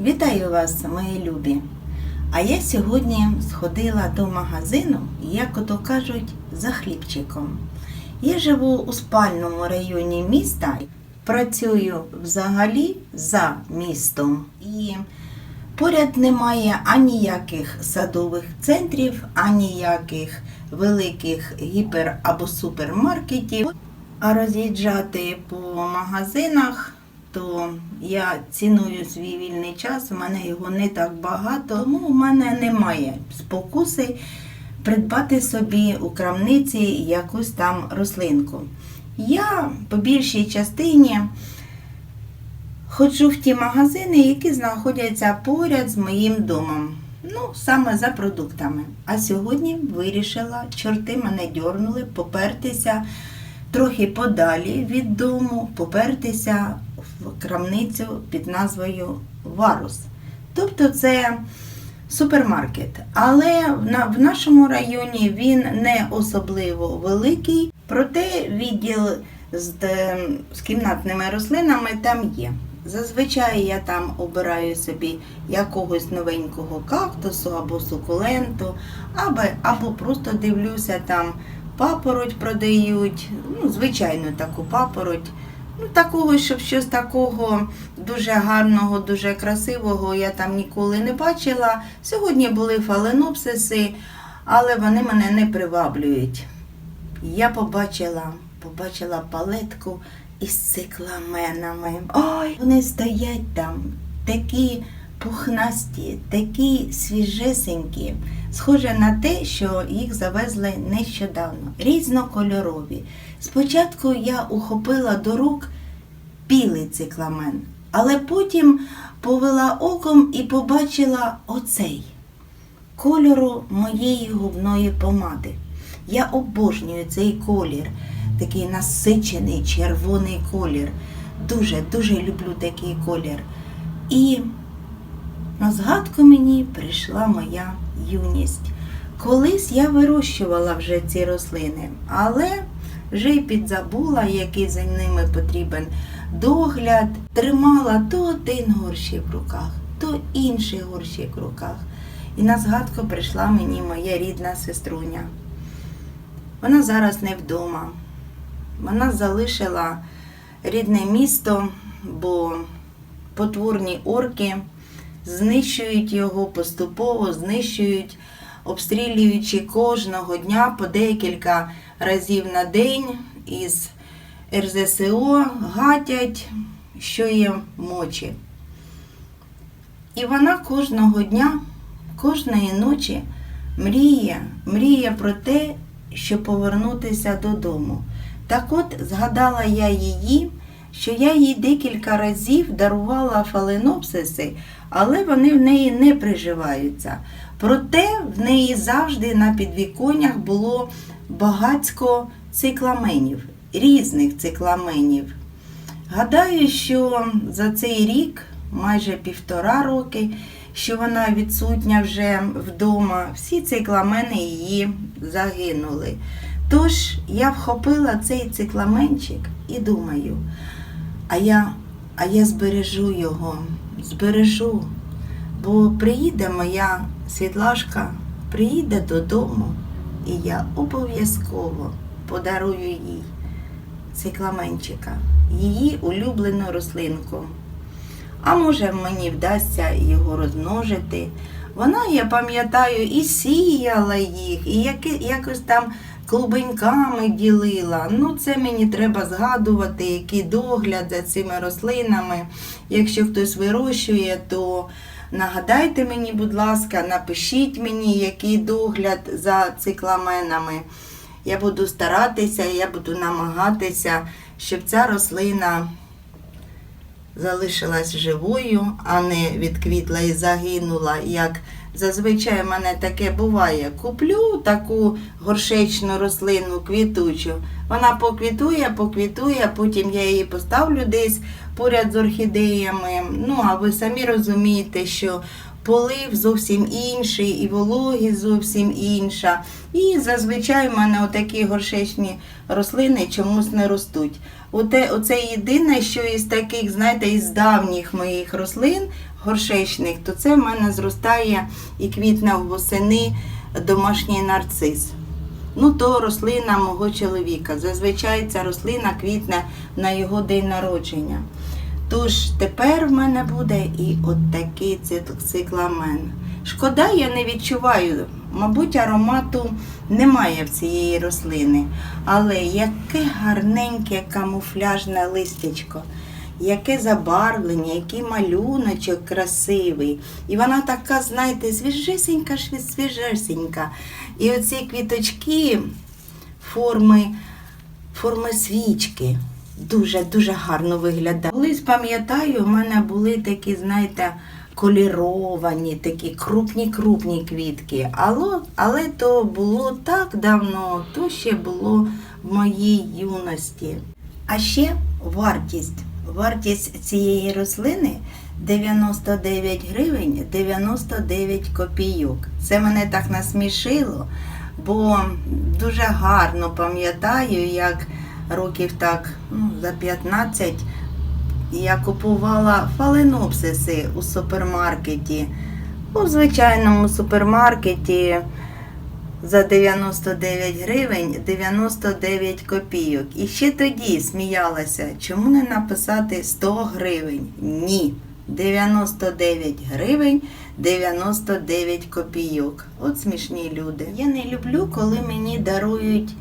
Вітаю вас, мої любі! А я сьогодні сходила до магазину, як ото кажуть, за хлібчиком. Я живу у спальному районі міста, працюю взагалі за містом. І поряд немає аніяких садових центрів, аніяких великих гіпер або супермаркетів. А роз'їжджати по магазинах, то я ціную свій вільний час, у мене його не так багато, тому у мене немає спокуси придбати собі у крамниці якусь там рослинку. Я по більшій частині ходжу в ті магазини, які знаходяться поряд з моїм домом. Ну, саме за продуктами. А сьогодні вирішила, чорти мене дьорнули, попертися трохи подалі від дому, попертися крамницю під назвою Варус. Тобто це супермаркет. Але в нашому районі він не особливо великий, проте відділ з, з кімнатними рослинами там є. Зазвичай я там обираю собі якогось новенького кактусу або сукуленту, або, або просто дивлюся там папороть продають, ну, звичайну таку папороть. Ну, такого, щоб щось такого дуже гарного, дуже красивого я там ніколи не бачила. Сьогодні були фаленопсиси, але вони мене не приваблюють. Я побачила, побачила палетку із цикламенами. Ой, вони стоять там, такі пухнасті, такі свіжесенькі. Схоже на те, що їх завезли нещодавно, різнокольорові. Спочатку я ухопила до рук білий цикламен, але потім повела оком і побачила оцей кольору моєї губної помади. Я обожнюю цей колір, такий насичений червоний колір. Дуже, дуже люблю такий колір. І на згадку мені прийшла моя юність. Колись я вирощувала вже ці рослини, але вже й підзабула, який за ними потрібен догляд. Тримала то один горщик в руках, то інший горщик в руках. І на згадку прийшла мені моя рідна сеструня. Вона зараз не вдома. Вона залишила рідне місто, бо потворні орки знищують його поступово, знищують, обстрілюючи кожного дня по декілька разів на день із РЗСО гатять, що є мочі. І вона кожного дня, кожної ночі мріє, мріє про те, щоб повернутися додому. Так от згадала я її, що я їй декілька разів дарувала фаленопсиси, але вони в неї не приживаються. Проте в неї завжди на підвіконнях було багацько цикламенів, різних цикламенів. Гадаю, що за цей рік, майже півтора роки, що вона відсутня вже вдома, всі цикламени її загинули. Тож я вхопила цей цикламенчик і думаю, а я, а я збережу його, збережу, бо приїде моя світлашка, приїде додому, і я обов'язково подарую їй цикламенчика, її улюблену рослинку. А може мені вдасться його розмножити. Вона, я пам'ятаю, і сіяла їх, і якось там клубеньками ділила. Ну, це мені треба згадувати, який догляд за цими рослинами. Якщо хтось вирощує, то нагадайте мені, будь ласка, напишіть мені, який догляд за цикламенами. Я буду старатися, я буду намагатися, щоб ця рослина залишилась живою, а не відквітла і загинула, як зазвичай в мене таке буває. Куплю таку горшечну рослину квітучу. Вона поквітує, поквітує, потім я її поставлю десь поряд з орхідеями. Ну, а ви самі розумієте, що полив зовсім інший, і вологість зовсім інша. І зазвичай в мене отакі горшечні рослини чомусь не ростуть. Оте, оце єдине, що із таких, знаєте, із давніх моїх рослин горшечник, то це в мене зростає і квітне восени домашній нарцис. Ну, то рослина мого чоловіка. Зазвичай ця рослина квітне на його день народження. Тож тепер в мене буде і от такий цикламен. Шкода, я не відчуваю. Мабуть, аромату немає в цієї рослини. Але яке гарненьке камуфляжне листячко, яке забарвлення, який малюночок красивий. І вона така, знаєте, свіжесенька, свіжесенька. І оці квіточки форми, форми свічки. Дуже-дуже гарно виглядає. Колись пам'ятаю, у мене були такі, знаєте, коліровані, такі крупні-крупні квітки. Але, але то було так давно, то ще було в моїй юності. А ще вартість. Вартість цієї рослини 99 гривень 99 копійок. Це мене так насмішило, бо дуже гарно пам'ятаю, як років так ну, за 15 я купувала фаленопсиси у супермаркеті. У звичайному супермаркеті за 99 гривень 99 копійок. І ще тоді сміялася, чому не написати 100 гривень? Ні. 99 гривень 99 копійок. От смішні люди. Я не люблю, коли мені дарують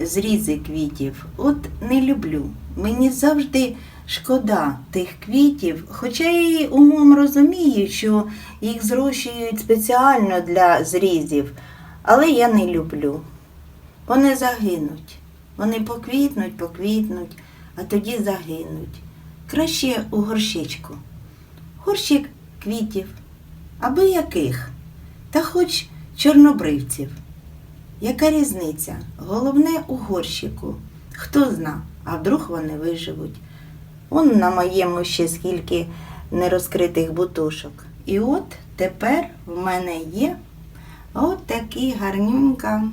зрізи квітів. От не люблю. Мені завжди шкода тих квітів, хоча я і умом розумію, що їх зрощують спеціально для зрізів, але я не люблю. Вони загинуть. Вони поквітнуть, поквітнуть, а тоді загинуть. Краще у горщичку. Горщик квітів, аби яких, та хоч чорнобривців. Яка різниця? Головне у горщику. Хто зна, а вдруг вони виживуть. Он на моєму ще скільки нерозкритих бутушок. І от тепер в мене є от такий гарнюнька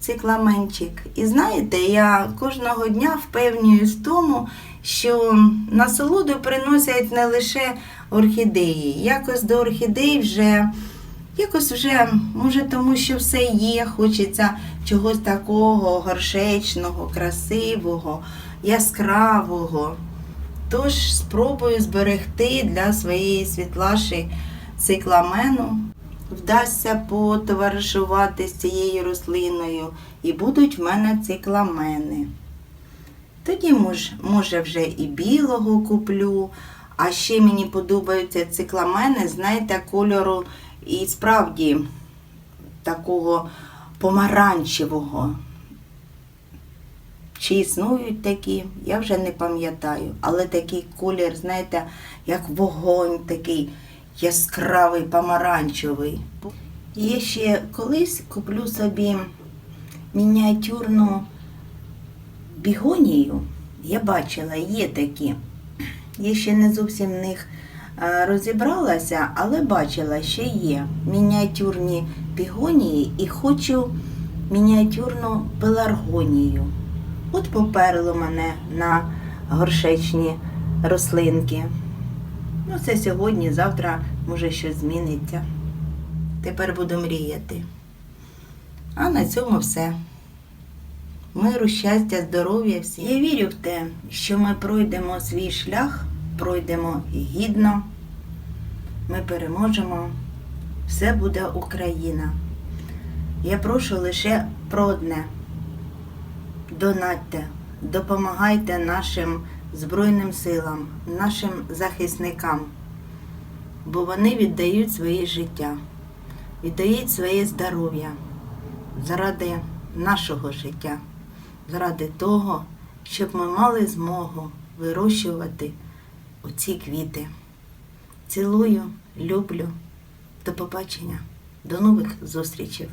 цикламенчик. І знаєте, я кожного дня впевнююсь в тому, що насолоду приносять не лише орхідеї. Якось до орхідей вже якось вже, може, тому що все є, хочеться чогось такого горшечного, красивого, яскравого. Тож спробую зберегти для своєї світлаші цикламену. Вдасться потоваришувати з цією рослиною і будуть в мене цикламени. Тоді, мож, може, вже і білого куплю, а ще мені подобаються цикламени, знаєте, кольору і справді такого помаранчевого. Чи існують такі, я вже не пам'ятаю, але такий колір, знаєте, як вогонь, такий яскравий, помаранчевий. І я ще колись куплю собі мініатюрну бігонію. Я бачила, є такі. Я ще не зовсім в них е, розібралася, але бачила, що є мініатюрні бігонії і хочу мініатюрну пеларгонію. От поперло мене на горшечні рослинки. Ну, це сьогодні, завтра може щось зміниться. Тепер буду мріяти. А на цьому все. Миру, щастя, здоров'я всім. Я вірю в те, що ми пройдемо свій шлях, пройдемо гідно, ми переможемо. Все буде Україна. Я прошу лише про одне. Донатьте, допомагайте нашим Збройним силам, нашим захисникам, бо вони віддають своє життя, віддають своє здоров'я заради нашого життя, заради того, щоб ми мали змогу вирощувати оці квіти. Цілую, люблю. До побачення, до нових зустрічей.